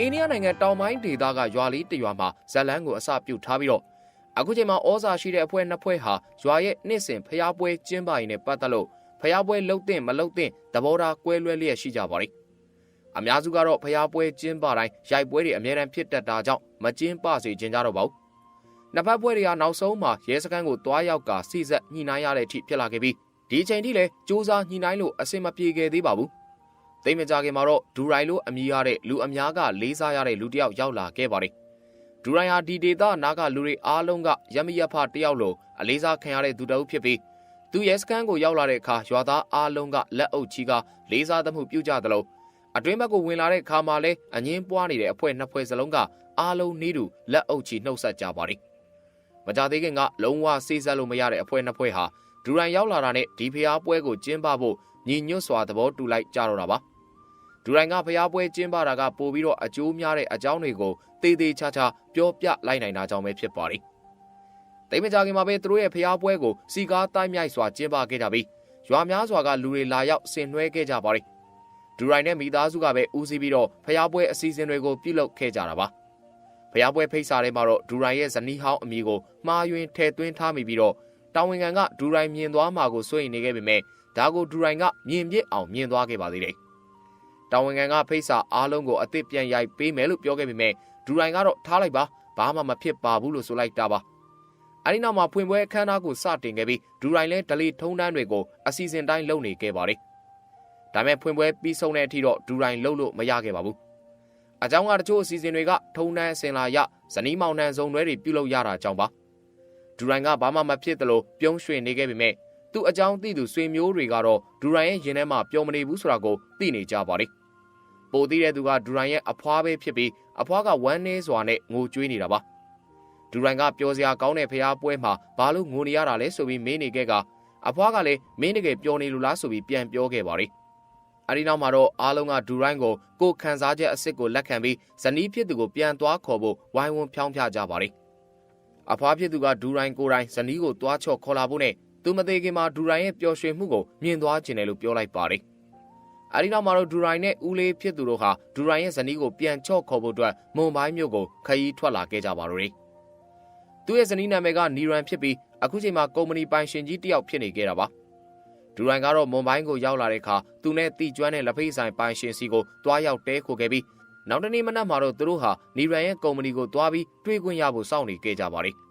အိန္ဒိယနိုင်ငံတောင်ပိုင်းဒေသကရွာလေးတစ်ရွာမှာဇလန်းကိုအစပြုတ်ထားပြီးတော့အခုချိန်မှာဩဇာရှိတဲ့အဖွဲ့နှစ်ဖွဲ့ဟာရွာရဲ့နှစ်စဉ်ဖျားပွဲကျင်းပရင်နဲ့ပတ်သက်လို့ဖျားပွဲလှုပ်တဲ့မလှုပ်တဲ့သဘောထားကွဲလွဲလျက်ရှိကြပါလိမ့်အများစုကတော့ဖျားပွဲကျင်းပတိုင်းရိုက်ပွဲတွေအများတန်းဖြစ်တတ်တာကြောင့်မကျင်းပစေချင်ကြတော့ပါဘူးနှစ်ဖက်ပွဲတွေကနောက်ဆုံးမှာရဲစခန်းကိုတွားရောက်ကစီဆက်ညှိနှိုင်းရတဲ့အထိဖြစ်လာခဲ့ပြီးဒီအချိန်ထိလည်းစူးစမ်းညှိနှိုင်းလို့အဆင်မပြေခဲ့သေးပါဘူး သိမကြခင်မှာတော့ဒူရိုင်လိုအမည်ရတဲ့လူအများကလေးစားရတဲ့လူတစ်ယောက်ရောက်လာခဲ့ပါတယ်ဒူရိုင်ဟာဒီဒေတာနာကလူတွေအားလုံးကရမရဖတစ်ယောက်လိုအလေးစားခံရတဲ့သူတစ်ဦးဖြစ်ပြီးသူရဲစခန်းကိုရောက်လာတဲ့အခါရွာသားအားလုံးကလက်အုပ်ချီကလေးစားသမှုပြုကြသလိုအတွင်းဘက်ကိုဝင်လာတဲ့အခါမှာလဲအငင်းပွားနေတဲ့အဖွဲနှစ်ဖွဲစလုံးကအားလုံးနီးတူလက်အုပ်ချီနှုတ်ဆက်ကြပါတယ်မကြသေးခင်ကလုံးဝစေးဆက်လို့မရတဲ့အဖွဲနှစ်ဖွဲဟာဒူရိုင်ရောက်လာတာနဲ့ဒီဖျားပွဲကိုကျင်းပဖို့ ညီညွတ်စွာသဘောတူလိုက်ကြတော့တာပါဒူရိုင်ကဖျားပွဲကျင်းပတာကပို့ပြီးတော့အကျိုးများတဲ့အကြောင်းတွေကိုတေးသေးချာချာပြောပြလိုက်နိုင်တာကြောင့်ပဲဖြစ်ပါတယ်တိတ်မကြခင်မှာပဲသူတို့ရဲ့ဖျားပွဲကိုစီကားတိုင်းမြိုက်စွာကျင်းပခဲ့ကြပြီးရွာများစွာကလူတွေလာရောက်ဆင်နွှဲခဲ့ကြပါတယ်ဒူရိုင်နဲ့မိသားစုကပဲဦးစီးပြီးတော့ဖျားပွဲအစီအစဉ်တွေကိုပြုလုပ်ခဲ့ကြတာပါဖျားပွဲဖိတ်စာထဲမှာတော့ဒူရိုင်ရဲ့ဇနီးဟောင်းအမည်ကိုမှားယွင်းထည့်သွင်းထားမိပြီးတော့တာဝန်ခံကဒူရိုင်မြင်သွားမှာကိုစိုးရိမ်နေခဲ့ပေမဲ့ ဒါကိုဒူရိုင်ကမြင်ပြစ်အောင်မြင်သွားခဲ့ပါသေးတယ်။တာဝန်ခံကဖိတ်စာအားလုံးကိုအစ်စ်ပြန်ရိုက်ပေးမယ်လို့ပြောခဲ့ပေမဲ့ဒူရိုင်ကတော့ထားလိုက်ပါဘာမှမဖြစ်ပါဘူးလို့ဆိုလိုက်တာပါ။အဲဒီနောက်မှာဖွင့်ပွဲအခမ်းအနားကိုစတင်ခဲ့ပြီးဒူရိုင်လည်းဒလီထုံးတန်းတွေကိုအစီအစဉ်တိုင်းလုပ်နေခဲ့ပါတယ်။ဒါပေမဲ့ဖွင့်ပွဲပြီးဆုံးတဲ့အထိတော့ဒူရိုင်လုပ်လို့မရခဲ့ပါဘူး။အကြောင်းကတချို့အစီအစဉ်တွေကထုံတန်းအစင်လာရဇနီးမောင်နှံစုံတွဲတွေပြုလုပ်ရတာကြောင့်ပါဒူရိုင်ကဘာမှမဖြစ်သလိုပြုံးရွှင်နေခဲ့ပေမဲ့ သူ့အကြောင်းသိသူဆွေမျိုးတွေကတော့ဒူရိုင်ရဲ့ရင်ထဲမှာပျော်မနေဘူးဆိုတာကိုသိနေကြပါလိမ့်ပိုသိတဲ့သူကဒူရိုင်ရဲ့အဖွားပဲဖြစ်ပြီးအဖွားကဝမ်းနည်းစွာနဲ့ငိုကြွေးနေတာပါဒူရိုင်ကပျော်စရာကောင်းတဲ့ဖျားပွဲမှာဘာလို့ငိုနေရတာလဲဆိုပြီးမေးနေခဲ့ကအဖွားကလည်းမင်းတကယ်ပျော်နေလို့လားဆိုပြီးပြန်ပြောခဲ့ပါလိမ့်အဲဒီနောက်မှာတော့အားလုံးကဒူရိုင်းကိုကိုခန်းစားချက်အစ်စ်ကိုလက်ခံပြီးဇနီးဖြစ်သူကိုပြန်သွားခေါ်ဖို့ဝိုင်းဝန်းဖြောင်းပြကြပါလိမ့်အဖွားဖြစ်သူကဒူရိုင်းကိုရိုင်းဇနီးကိုတွားချော့ခေါ်လာဖို့နဲ့ သူမသေးခင်မှာဒူရိုင်းရဲ့ပျော်ရွှင်မှုကိုမြင်သွားခြင်းတယ်လို့ပြောလိုက်ပါလိမ့်အဲဒီနောက်မှာတော့ဒူရိုင်းနဲ့ဦးလေးဖြစ်သူတို့ဟာဒူရိုင်းရဲ့ဇနီးကိုပြန်ချော့ခေါ်ဖို့အတွက်မွန်ဘိုင်းမြို့ကိုခရီးထွက်လာခဲ့ကြပါတော့တယ်သူ့ရဲ့ဇနီးနာမည်ကနီရန်ဖြစ်ပြီးအခုချိန်မှာကုမ္ပဏီပိုင်ရှင်ကြီးတစ်ယောက်ဖြစ်နေခဲ့တာပါဒူရိုင်ကတော့မွန်ဘိုင်းကိုရောက်လာတဲ့အခါသူနဲ့တီကျွမ်းတဲ့လက်ဖိတ်ဆိုင်ပိုင်ရှင်စီကိုတွားရောက်တဲခိုခဲ့ပြီးနောက်တနေ့မနက်မှာတော့သူတို့ဟာနီရန်ရဲ့ကုမ္ပဏီကိုတွားပြီးတွေ့ခွင့်ရဖို့စောင့်နေခဲ့ကြပါတယ်။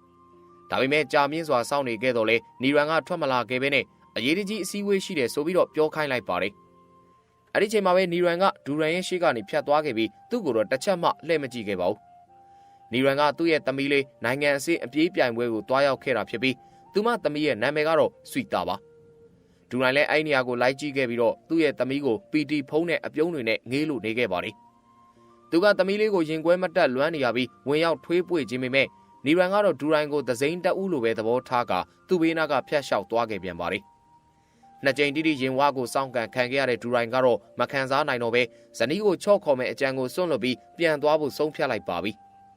ဒါပေမဲ့ကြာမြင့်စွာစောင့်နေခဲ့တော့လေနီရန်ကထွက်မလာခဲ့ဘဲနဲ့အရေးတကြီးအစည်းအဝေးရှိတယ်ဆိုပြီးတော့ပြောခိုင်းလိုက်ပါတယ်။အဲ့ဒီချိန်မှာပဲနီရန်ကဒူရန်ရဲ့ရှေ့ကနေဖြတ်သွားခဲ့ပြီးသူ့ကိုတော့တစ်ချက်မှလှည့်မကြည့်ခဲ့ပါဘူး။နီရန်ကသူ့ရဲ့သမီးလေးနိုင်ငံအစည်းအပြေးပြိုင်ပွဲကိုတွားရောက်ခဲ့တာဖြစ်ပြီးသူမသမီးရဲ့နာမည်ကတော့ဆွီတာပါ။ဒူနိုင်လည်းအဲ့နေရာကိုလိုက်ကြည့်ခဲ့ပြီးတော့သူ့ရဲ့သမီးကိုပီတီဖုံးတဲ့အပြုံးတွေနဲ့ငေးလို့နေခဲ့ပါတယ်။သူကသမီးလေးကိုရင်ကွဲမတက်လွမ်းနေရပြီးဝင်ရောက်ထွေးပွေခြင်းပေမဲ့ နီရန်ကတော့ဒူရိုင်ကိုသစိမ်းတက်ဦးလိုပဲသဘောထားကသူ့ဘေးနားကဖျက်လျှောက်သွားခဲ့ပြန်ပါတယ်။နှစ်ကြိမ်တိတိရင်ဝါကိုစောင့်ကန်ခံခဲ့ရတဲ့ဒူရိုင်ကတော့မခံစားနိုင်တော့ပဲဇနီးကိုချော့ခေါ်မဲ့အကြံကိုစွန့်လွတ်ပြီးပြန်သွားဖို့ဆုံးဖြတ်လိုက်ပါပြီ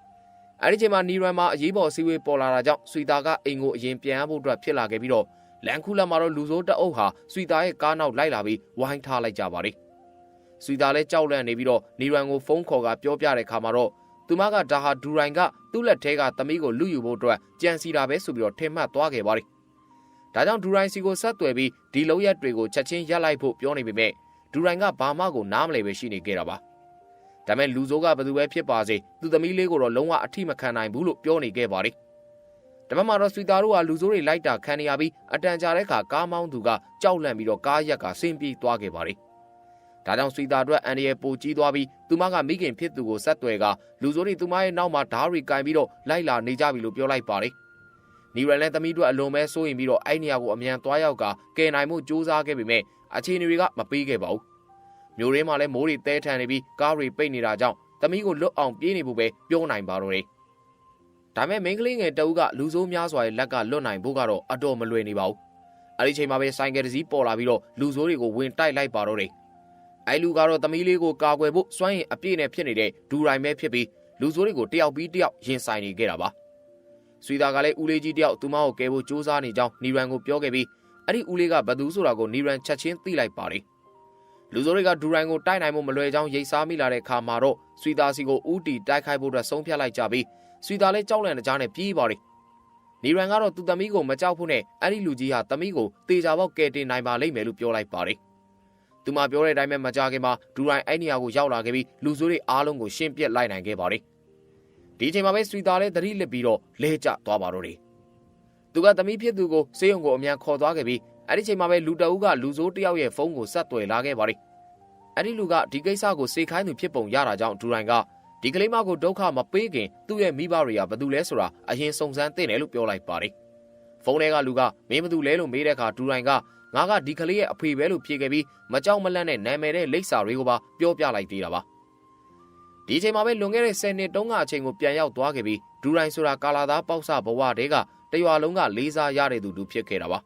။အဲဒီချိန်မှာနီရန်မှာအရေးပေါ်အစည်းအဝေးပေါ်လာတာကြောင့်ဆွီတာကအိမ်ကိုအရင်ပြန်ဖို့အတွက်ဖြစ်လာခဲ့ပြီးတော့လန်ခုလာမှာတော့လူစိုးတအုပ်ဟာဆွီတာရဲ့ကားနောက်လိုက်လာပြီးဝိုင်းထားလိုက်ကြပါတယ်။ဆွီတာလည်းကြောက်လန့်နေပြီးတော့နီရန်ကိုဖုန်းခေါ်ကပြောပြတဲ့ခါမှာတော့ သူမကဒါဟာဒူရိုင်ကသူ့လက်ထဲကသမီးကိုလူယူဖို့အတွက်ကြံစီတာပဲဆိုပြီးတော့ထင်မှတ်သွားခဲ့ပါတယ်။ဒါကြောင့်ဒူရိုင်စီကိုဆက်သွယ်ပြီးဒီလုံရက်တွေကိုချက်ချင်းရပ်လိုက်ဖို့ပြောနေပေမဲ့ဒူရိုင်ကဘာမှကိုနားမလည်ပဲရှိနေခဲ့တာပါ။ဒါပေမဲ့လူစိုးကဘယ်သူပဲဖြစ်ပါစေသူသမီးလေးကိုတော့လုံးဝအထိမခံနိုင်ဘူးလို့ပြောနေခဲ့ပါတယ်။တပတ်မှာတော့ဆွီတာတို့ဟာလူစိုးတွေလိုက်တာခံနေရပြီးအတန်ကြာတဲ့အခါကားမောင်းသူကကြောက်လန့်ပြီးတော့ကားရက်ကဆင်းပြေးသွားခဲ့ပါတယ်။ ဒါကြောင့်ဆွီတာအတွက်အန်ဒီရဲ့ပိုကြီးသွားပြီးသူမကမိခင်ဖြစ်သူကိုဆက်သွယ်ကလူစိုးတွေသူမရဲ့နောက်မှာဓားတွေကင်ပြီးတော့လိုက်လာနေကြပြီလို့ပြောလိုက်ပါတယ်။နီရန်လည်းသမီးတို့အလွန်ပဲစိုးရင်ပြီးတော့အဲ့နေရာကိုအမြန်သွားရောက်ကကယ်နိုင်မှုစူးစမ်းခဲ့ပေမဲ့အခြေအနေတွေကမပေးခဲ့ပါဘူး။မျိုးရင်းမှာလည်းမိုးတွေတဲထန်နေပြီးကားတွေပိတ်နေတာကြောင့်သမီးကိုလွတ်အောင်ပြေးနေဖို့ပဲပြောနိုင်ပါတော့တယ်။ဒါပေမဲ့မိန်းကလေးငယ်တအုပ်ကလူဆိုးများစွာရဲ့လက်ကလွတ်နိုင်ဖို့ကတော့အတော်မလွယ်နေပါဘူး။အဲဒီချိန်မှာပဲဆိုင်ကယ်တစ်စီးပေါ်လာပြီးတော့လူဆိုးတွေကိုဝင်တိုက်လိုက်ပါတော့တယ်။ အဲလူကတော့သမီးလေးကိုကာကွယ်ဖို့စွမ်းရည်အပြည့်နဲ့ဖြစ်နေတဲ့ဒူရိုင်ပဲဖြစ်ပြီးလူဆိုးတွေကိုတယောက်ပြီးတယောက်ရင်ဆိုင်နေခဲ့တာပါ။ဆွေသားကလည်းဦးလေးကြီးတယောက်သူမကိုကယ်ဖို့စူးစမ်းနေကြောင်းနီရန်ကိုပြောခဲ့ပြီးအဲ့ဒီဦးလေးကဘသူဆိုတာကိုနီရန်ချက်ချင်းသိလိုက်ပါလေ။လူစိုးတွေကဒူရိုင်ကိုတိုက်နိုင်မှုမလွယ်ကြောင်းရိတ်စားမိလာတဲ့အခါမှာတော့ဆွီသားစီကိုဥတီတိုက်ခိုက်ဖို့အတွက်ဆုံးဖြတ်လိုက်ကြပြီးဆွီသားလည်းကြောက်လန့်တဲ့ကြားနဲ့ပြေးပါလေနီရန်ကတော့သူ့သမီးကိုမကြောက်ဖို့နဲ့အဲ့ဒီလူကြီးဟာသမီးကိုတေချာပေါက်ကယ်တင်နိုင်ပါလိမ့်မယ်လို့ပြောလိုက်ပါတယ် သူမပြောတဲ့အတိုင်းပဲမကြခင်မှာဒူရိုင်အဲ့နေရာကိုရောက်လာခဲ့ပြီးလူစိုးတွေအားလုံးကိုရှင်းပြက်လိုက်နိုင်ခဲ့ပါတယ်ဒီအချိန်မှာပဲဆွီသားလည်းသတိလစ်ပြီးတော့လဲကျသွားပါတော့တယ်သူကသမီးဖြစ်သူကိုစေယုံကိုအမြန်ခေါ်သွားခဲ့ပြီးအဲ့ဒီချိန်မှာပဲလူတအုပ်ကလူစိုးတယောက်ရဲ့ဖုန်းကိုဆက်သွယ်လာခဲ့ပါတယ်အဲ့ဒီလူကဒီကိစ္စကိုစေခိုင်းသူဖြစ်ပုံရတာကြောင့်ဒူရိုင်ကဒီကလေးမကိုဒုက္ခမပေးခင်သူ့ရဲ့မိဘတွေကဘယ်သူလဲဆိုတာအရင်စုံစမ်းသင့်တယ်လို့ပြောလိုက်ပါတယ်ဖုန်းထဲကလူကမင်းဘယ်သူလဲလို့မေးတဲ့အခါဒူရိုင်က ငါကဒီကလေးရဲ့အဖေပဲလို့ဖြေခဲ့ပြီးမကြောက်မလန့်တဲ့နာမည်တဲ့လိပ်စာတွေကိုပါပြောပြလိုက်သေးတာပါဒီအချိန်မှာပဲလွန်ခဲ့တဲ့10နှစ်တုန်းကအချိန်ကိုပြန်ရောက်သွားခဲ့ပြီးဒူရိုင်ဆိုတာကာလာသားပေါက်ဆဘဝတဲကတရွာလုံးကလေးစားရတဲ့သူတူဖြစ်ခဲ့တာပါ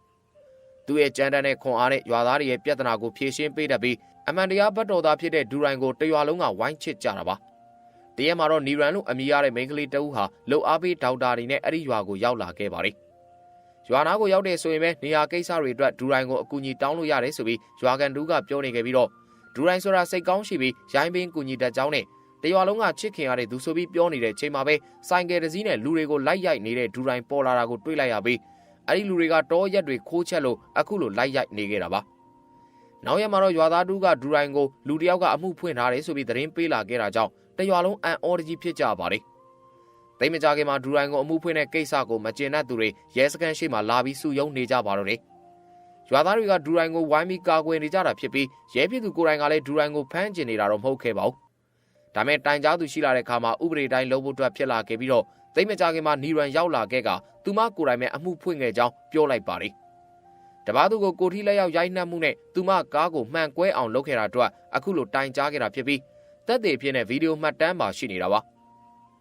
သူ့ရဲ့ကြမ်းတမ်းတဲ့ခွန်အားနဲ့ရွာသားတွေရဲ့ပြဿနာကိုဖြေရှင်းပေးတတ်ပြီးအမှန်တရားဘတ်တော်သားဖြစ်တဲ့ဒူရိုင်ကိုတရွာလုံးကဝိုင်းချစ်ကြတာပါတရက်မှာတော့နီရန်လို့အမည်ရတဲ့မိန်းကလေးတဦးဟာလှုပ်အားပေးဒေါက်တာတွေနဲ့အဲ့ဒီရွာကိုရောက်လာခဲ့ပါတယ် ရွာနာကိုရောက်တဲ့ဆိုရင်ပဲနေရာကိစ္စတွေအတွက်ဒူရိုင်ကိုအကူအညီတောင်းလို့ရတယ်ဆိုပြီးရွာကန်တူးကပြောနေခဲ့ပြီးတော့ဒူရိုင်ဆိုတာစိတ်ကောင်းရှိပြီးရိုင်းပင်းကူညီတတ်ကြောင်းနဲ့တရွာလုံးကချစ်ခင်ရတဲ့သူဆိုပြီးပြောနေတဲ့ချိန်မှာပဲဆိုင်ကယ်တစ်စီးနဲ့လူတွေကိုလိုက်ရိုက်နေတဲ့ဒူရိုင်ပေါ်လာတာကိုတွေ့လိုက်ရပြီးအဲ့ဒီလူတွေကတောရက်တွေခိုးချက်လို့အခုလိုလိုက်ရိုက်နေခဲ့တာပါနောက်ရက်မှာတော့ရွာသားတူကဒူရိုင်ကိုလူတယောက်ကအမှုဖွင့်ထားတယ်ဆိုပြီးသတင်းပေးလာခဲ့တာကြောင့်တရွာလုံးအန်အော်ကြီးဖြစ်ကြပါတယ် သိမကြခင်မှာဒူရိုင်ကိုအမှုဖွင့်တဲ့ကိစ္စကိုမကျင်တတ်သူတွေရဲစခန်းရှိမှလာပြီးစုယုံနေကြပါတော့တယ်ရွာသားတွေကဒူရိုင်ကိုဝိုင်းပြီးကာကွယ်နေကြတာဖြစ်ပြီးရဲဖြစ်သူကိုယ်တိုင်ကလည်းဒူရိုင်ကိုဖမ်းကျင်နေတာတော့မဟုတ်ခဲ့ပါဘူးဒါမဲ့တိုင်ကြားသူရှိလာတဲ့အခါမှာဥပဒေတိုင်းလုပ်ဖို့အတွက်ဖြစ်လာခဲ့ပြီးတော့သိမကြခင်မှာနီရန်ရောက်လာခဲ့ကသူမကိုယ်တိုင်ပဲအမှုဖွင့်ခဲ့ကြောင်းပြောလိုက်ပါတယ်တပားသူကိုကိုထီလက်ရောက်ရိုက်နှက်မှုနဲ့သူမကားကိုမှန်ကွဲအောင်လုပ်ခဲ့တာအတွက်အခုလိုတိုင်ကြားခဲ့တာဖြစ်ပြီးတက်သေးဖြစ်တဲ့ဗီဒီယိုမှတ်တမ်းပါရှိနေတာပါ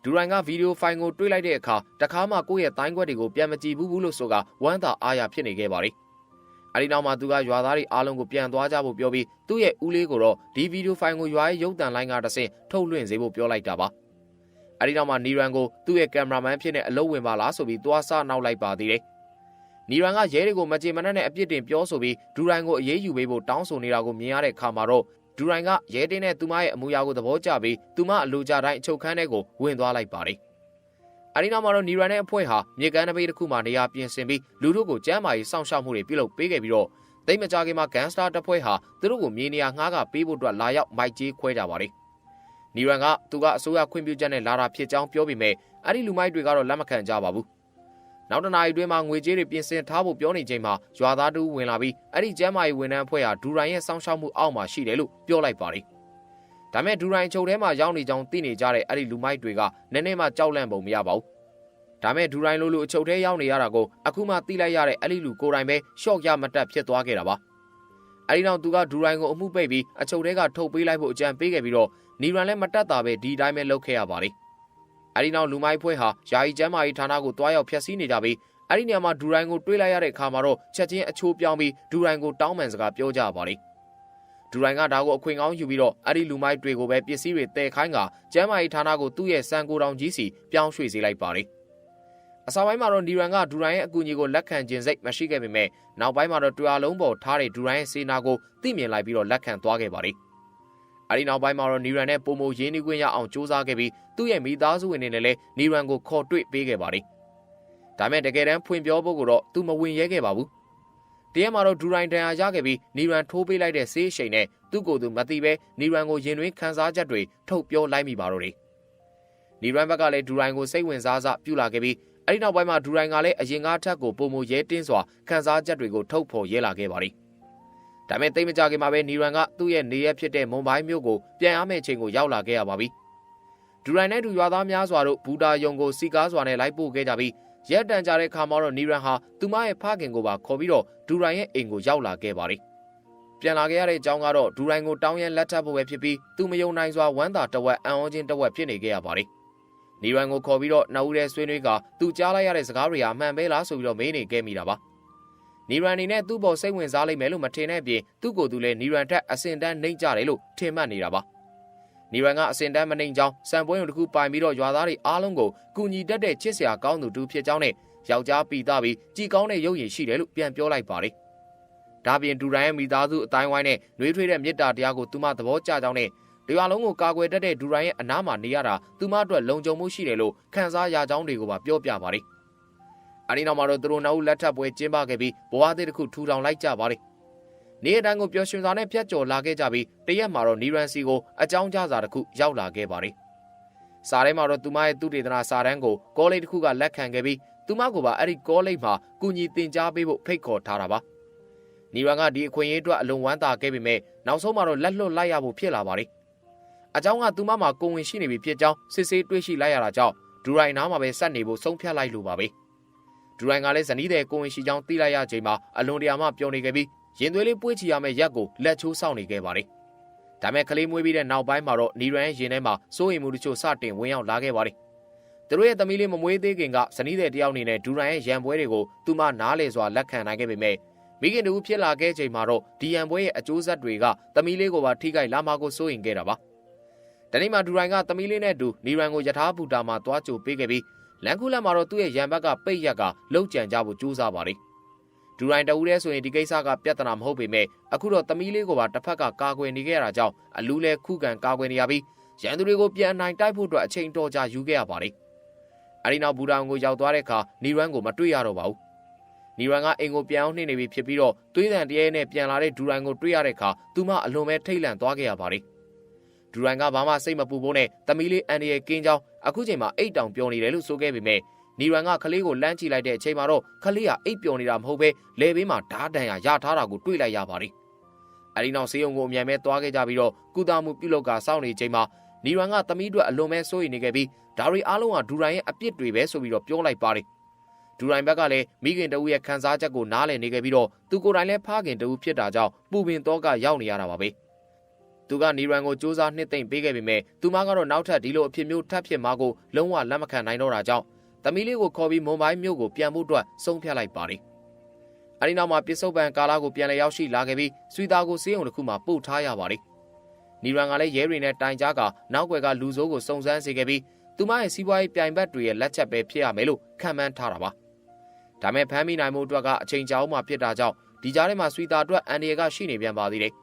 ဒူရိုင်ကဗီဒီယိုဖိုင်ကိုတွေးလိုက်တဲ့အခါတခါမှကိုယ့်ရဲ့တိုင်းခွက်တွေကိုပြန်မကြည့်ဘူးဘူးလို့ဆိုကဝမ်းသာအားရဖြစ်နေခဲ့ပါတယ်အဲဒီနောက်မှာသူကရွာသားတွေအားလုံးကိုပြန်သွားကြဖို့ပြောပြီးသူ့ရဲ့ဦးလေးကိုတော့ဒီဗီဒီယိုဖိုင်ကိုရွာရဲ့ရုပ်သံလိုင်းကတဆင့်ထုတ်လွှင့်စေဖို့ပြောလိုက်တာပါအဲဒီနောက်မှာနီရန်ကိုသူ့ရဲ့ကင်မရာမန်ဖြစ်တဲ့အလုပ်ဝင်ပါလားဆိုပြီးသွားဆနောက်လိုက်ပါသေးတယ်နီရန်ကရဲတွေကိုမကြေမနက်နဲ့အပြစ်တင်ပြောဆိုပြီးဒူရိုင်ကိုအရေးယူပေးဖို့တောင်းဆိုနေတာကိုမြင်ရတဲ့အခါမှာတော့ ဒူရိုင်ကရဲတင်းနဲ့သူမရဲ့အမူအရာကိုသဘောကျပြီးသူမအလိုကြတိုင်းအချုပ်ခန်းထဲကိုဝင်သွားလိုက်ပါတယ်။အဲဒီနောက်မှာတော့နီရန်နဲ့အဖွဲ့ဟာမြေကမ်းတစ်ပေတစ်ခုမှာနေရာပြင်ဆင်ပြီးလူတို့ကိုကျမ်းမာရေးစောင့်ရှောက်မှုတွေပြုလုပ်ပေးခဲ့ပြီးတော့သိမကြခင်မှာဂန်စတာတပ်ဖွဲ့ဟာသူတို့ကိုမြေနေရာငှားကပေးဖို့အတွက်လာရောက်မိုက်ကြီးခွဲကြပါတယ်။နီရန်ကသူကအစိုးရခွင့်ပြုချက်နဲ့လာတာဖြစ်ကြောင်းပြောပေမဲ့အဲ့ဒီလူမိုက်တွေကတော့လက်မခံကြပါဘူး။ နောက်တနာရီအတွင်းမှာငွေကြေးတွေပြင်ဆင်ထားဖို့ပြောနေချိန်မှာရွာသားတူဝင်လာပြီးအဲ့ဒီကျမ်းမာရေးဝန်ထမ်းအဖွဲ့ဟာဒူရိုင်ရဲ့စောင့်ရှောက်မှုအောက်မှာရှိတယ်လို့ပြောလိုက်ပါတယ်။ဒါမဲ့ဒူရိုင်ချုပ်ထဲမှာရောက်နေကြောင်းသိနေကြတဲ့အဲ့ဒီလူမိုက်တွေကနည်းနည်းမှကြောက်လန့်ပုံမရပါဘူး။ဒါမဲ့ဒူရိုင်လိုလိုအချုပ်ထဲရောက်နေရတာကိုအခုမှသိလိုက်ရတဲ့အဲ့ဒီလူကိုယ်တိုင်ပဲရှော့ရမတက်ဖြစ်သွားခဲ့တာပါ။အဲ့ဒီနောက်သူကဒူရိုင်ကိုအမှုပိတ်ပြီးအချုပ်ထဲကထုတ်ပေးလိုက်ဖို့အကြံပေးခဲ့ပြီးတော့နီရန်လည်းမတက်တာပဲဒီတိုင်းပဲလုပ်ခဲ့ရပါတယ်။ အဲဒီနောက်လူမိုက်ဖွဲ့ဟာယာယီကျမ်းမာရေးဌာနကိုတွားရောက်ဖျက်ဆီးနေကြပြီးအဲ့ဒီနေရာမှာဒူရိုင်ကိုတွေးလိုက်ရတဲ့အခါမှာတော့ချက်ချင်းအချိုးပြောင်းပြီးဒူရိုင်ကိုတောင်းပန်စကားပြောကြပါတယ်။ဒူရိုင်ကဒါကိုအခွင့်ကောင်းယူပြီးတော့အဲ့ဒီလူမိုက်တွေကိုပဲပစ္စည်းတွေတည်ခိုင်းကကျမ်းမာရေးဌာနကိုသူ့ရဲ့စံကိုတောင်ကြီးစီပြောင်းရွှေ့စေလိုက်ပါတယ်။အစပိုင်းမှာတော့နီရန်ကဒူရိုင်ရဲ့အကူအညီကိုလက်ခံခြင်းစိတ်မရှိခဲ့ပေမဲ့နောက်ပိုင်းမှာတော့တွာလုံးပေါ်ထားတဲ့ဒူရိုင်ရဲ့စေနာကိုသိမြင်လိုက်ပြီးတော့လက်ခံသွားခဲ့ပါတယ်။ အဲဒီနောက်ပိုင်းမှာတော့နီရန်နဲ့ပုံမရင်းနှီးခွင့်ရအောင်စူးစမ်းခဲ့ပြီးသူ့ရဲ့မိသားစုဝင်တွေနဲ့လည်းနီရန်ကိုခေါ်တွေ့ပေးခဲ့ပါတယ်။ဒါမဲ့တကယ်တမ်းဖွင့်ပြောဖို့ကိုတော့သူမဝင်ရဲခဲ့ပါဘူး။တရက်မှာတော့ဒူရိုင်တန်ရာရခဲ့ပြီးနီရန်ထိုးပေးလိုက်တဲ့ဆေးရှိန်နဲ့သူ့ကိုယ်သူမသိပဲနီရန်ကိုရင်တွင်းခန်းစားချက်တွေထုတ်ပြောလိုက်မိပါတော့တယ်။နီရန်ဘက်ကလည်းဒူရိုင်ကိုစိတ်ဝင်စားစပြုလာခဲ့ပြီးအဲဒီနောက်ပိုင်းမှာဒူရိုင်ကလည်းအရင်ကားထက်ကိုပုံမရဲတင်းစွာခန်းစားချက်တွေကိုထုတ်ဖော်ရဲလာခဲ့ပါတယ်။ ဒါမဲ့တိတ်မကြခင်မှာပဲနီရန်ကသူ့ရဲ့နေရက်ဖြစ်တဲ့မွန်ဘိုင်းမြို့ကိုပြန်အားမဲ့ချိန်ကိုရောက်လာခဲ့ရပါပြီ။ဒူရိုင်နဲ့ဒူရွာသားများစွာတို့ဘူတာယုံကိုစီကားစွာနဲ့လိုက်ပို့ခဲ့ကြပြီးရက်တန်ကြတဲ့ခါမှာတော့နီရန်ဟာသူမရဲ့ဖခင်ကိုပါခေါ်ပြီးတော့ဒူရိုင်ရဲ့အိမ်ကိုရောက်လာခဲ့ပါတယ်။ပြန်လာခဲ့ရတဲ့အကြောင်းကတော့ဒူရိုင်ကိုတောင်းရန်လက်ထပ်ဖို့ပဲဖြစ်ပြီးသူမယုံနိုင်စွာဝမ်းသာတဝက်အံ့ဩခြင်းတဝက်ဖြစ်နေခဲ့ရပါတယ်။နီရန်ကိုခေါ်ပြီးတော့နောက်ဦးတဲ့ဆွေးနွေးကသူကြားလိုက်ရတဲ့စကားတွေဟာမှန်ပဲလားဆိုပြီးတော့မေးနေခဲ့မိတာပါ။ နီရန်အနေနဲ့သူ့ဘောစိတ်ဝင်စားလိမ့်မယ်လို့မထင်တဲ့အပြင်သူ့ကိုယ်သူလည်းနီရန်ထက်အစင်တန်းနှိမ့်ကြတယ်လို့ထင်မှတ်နေတာပါ။နီရန်ကအစင်တန်းမနှိမ့်ကြောင်းစံပွဲုံတစ်ခုပိုင်ပြီးတော့ရွာသားတွေအားလုံးကိုကူညီတတ်တဲ့ချစ်စရာကောင်းသူတူဖြစ်ကြောင်းနဲ့ယောက်ျားပီသားပြီးကြည်ကောင်းတဲ့ရုပ်ရည်ရှိတယ်လို့ပြန်ပြောလိုက်ပါတယ်။ဒါပြင်ဒူရန်ရဲ့မိသားစုအတိုင်းဝိုင်းနဲ့နှွေးထွေးတဲ့မေတ္တာတရားကိုသူမသဘောကျကြောင်းနဲ့တရွာလုံးကိုကာကွယ်တတ်တဲ့ဒူရန်ရဲ့အနားမှာနေရတာသူမအတွက်လုံခြုံမှုရှိတယ်လို့ခန်းစားရကြောင်းတွေကိုပါပြောပြပါတယ်။ အဲဒီနောက်မှာတော့သူတို့နောက်လက်ထပ်ပွဲကျင်းပခဲ့ပြီးဘဝသစ်တစ်ခုထူထောင်လိုက်ကြပါတယ်။နေ့တိုင်းကိုပျော်ရွှင်စွာနဲ့ဖြတ်ကျော်လာခဲ့ကြပြီးတရက်မှာတော့နီရန်စီကိုအကြောင်းကြားစာတစ်ခုရောက်လာခဲ့ပါတယ်။စာထဲမှာတော့သူမရဲ့သူတေသနာစာတမ်းကိုကောလိပ်တစ်ခုကလက်ခံခဲ့ပြီးသူမကပါအဲ့ဒီကောလိပ်မှာကုညီတင် जा ပေးဖို့ဖိတ်ခေါ်ထားတာပါ။နီရန်ကဒီအခွင့်အရေးအတွက်အလွန်ဝမ်းသာခဲ့ပေမဲ့နောက်ဆုံးမှာတော့လက်လွတ်လိုက်ရဖို့ဖြစ်လာပါတယ်။အကြောင်းကသူမမှာကိုဝင်ရှိနေပြီဖြစ်ကြောင်းစစ်ဆေးတွေ့ရှိလိုက်ရတာကြောင့်ဒူရိုင်နားမှာပဲဆက်နေဖို့ဆုံးဖြတ်လိုက်လို့ပါပဲ။ ဒူရိုင်ကလည်းဇနီးတဲ့ကိုဝင်ရှိကြောင်းသိလိုက်ရချိန်မှာအလွန်တရာမှပျော်နေခဲ့ပြီးရင်သွေးလေးပွေးချီရမယ့်ရက်ကိုလက်ချိုးဆောင်နေခဲ့ပါတယ်။ဒါမဲ့ကလေးမွေးပြီးတဲ့နောက်ပိုင်းမှာတော့နီရန်ရဲ့ရင်ထဲမှာစိုးရိမ်မှုတချို့စတင်ဝင်ရောက်လာခဲ့ပါတယ်။သူတို့ရဲ့သမီးလေးမမွေးသေးခင်ကဇနီးတဲ့တယောက်အနေနဲ့ဒူရန်ရဲ့ရံပွဲတွေကိုသူမနားလေစွာလက်ခံနိုင်ခဲ့ပေမဲ့မိခင်တူဖြစ်လာခဲ့ချိန်မှာတော့ဒီရန်ပွဲရဲ့အကျိုးဆက်တွေကသမီးလေးကိုပါထိခိုက်လာမှာကိုစိုးရိမ်ခဲ့တာပါ။တနေ့မှာဒူရိုင်ကသမီးလေးနဲ့အတူနီရန်ကိုယထာဘူတာမှာတွားကြိုပေးခဲ့ပြီး လန်ကူလက်မှာတော့သူ့ရဲ့ရံဘက်ကပိတ်ရက်ကလှုပ်ကြံကြဖို့ကြိုးစားပါတယ်။ဒူရိုင်တဦးတည်းဆိုရင်ဒီကိစ္စကပြဿနာမဟုတ်ပေမဲ့အခုတော့သမီးလေးကိုပါတစ်ဖက်ကကာကွယ်နေခဲ့ရတာကြောင့်အလူးလဲခုခံကာကွယ်နေရပြီးရန်သူတွေကိုပြန်နိုင်တိုက်ဖို့အတွက်အချိန်တော်ကြာယူခဲ့ရပါတယ်။အဲဒီနောက်ဘူတာကိုရောက်သွားတဲ့အခါနီရန်ကိုမတွေ့ရတော့ပါဘူး။နီရန်ကအိမ်ကိုပြန်အောင်နှိမ့်နေပြီဖြစ်ပြီးတော့သွေးတန်တရဲနဲ့ပြန်လာတဲ့ဒူရိုင်ကိုတွေ့ရတဲ့အခါသူမအလွန်ပဲထိတ်လန့်သွားခဲ့ရပါတယ်။ဒူရိုင်ကဘာမှစိတ်မပူဖို့နဲ့သမီးလေးအန်ဒီရဲ့ကင်းကြောင်း အခုချိန်မှာအိတ်တောင်ပြောနေတယ်လို့ဆိုခဲ့ပေမဲ့နီရန်ကခလေးကိုလမ်းကြည့်လိုက်တဲ့အချိန်မှာတော့ခလေးကအိပ်ပျော်နေတာမဟုတ်ပဲလေဘေးမှာဓာတ်တန်ရရထားတာကိုတွေ့လိုက်ရပါတယ်။အဲဒီနောက်ဆေးရုံကိုအမြန်ပဲသွားခဲ့ကြပြီးတော့ကုသမှုပြုလုပ်ကစောင့်နေချိန်မှာနီရန်ကသမီးတို့အလွန်ပဲစိုးရိမ်နေခဲ့ပြီးဒါရီအားလုံးကဒူရိုင်ရဲ့အပြစ်တွေပဲဆိုပြီးတော့ပြောလိုက်ပါတယ်။ဒူရိုင်ဘက်ကလည်းမိခင်တဦးရဲ့ခံစားချက်ကိုနားလည်နေခဲ့ပြီးတော့သူကိုယ်တိုင်လည်းဖခင်တဦးဖြစ်တာကြောင့်ပူပင်တော့ကရောက်နေရတာပါပဲ။ သူကနီရန်ကိုစူးစမ်းနှစ်သိမ့်ပေးခဲ့ပေမဲ့သူမကတော့နောက်ထပ်ဒီလိုအဖြစ်မျိုးထပ်ဖြစ်မှာကိုလုံးဝလက်မခံနိုင်တော့တာကြောင့်သမီးလေးကိုခေါ်ပြီးမွန်ဘိုင်းမြို့ကိုပြန်ဖို့အတွက်ဆုံးဖြတ်လိုက်ပါတယ်။အဲဒီနောက်မှာပစ္စုပန်ကာလာကိုပြန်လည်ရောက်ရှိလာခဲ့ပြီးဆွီတာကိုစေးုံတစ်ခုမှပို့ထားရပါတယ်။နီရန်ကလည်းရဲတွေနဲ့တိုင်ကြားကနောက်ွယ်ကလူဆိုးကိုစုံစမ်းစေခဲ့ပြီးသူမရဲ့စီးပွားရေးပြိုင်ဘက်တွေရဲ့လက်ချက်ပဲဖြစ်ရမယ်လို့ခံမှန်းထားတာပါ။ဒါမဲ့ဖမ်းမိနိုင်မှုအတွက်ကအချိန်ကြာမှဖြစ်တာကြောင့်ဒီကြားထဲမှာဆွီတာအတွက်အန်ဒီရကရှိနေပြန်ပါသေးတယ်။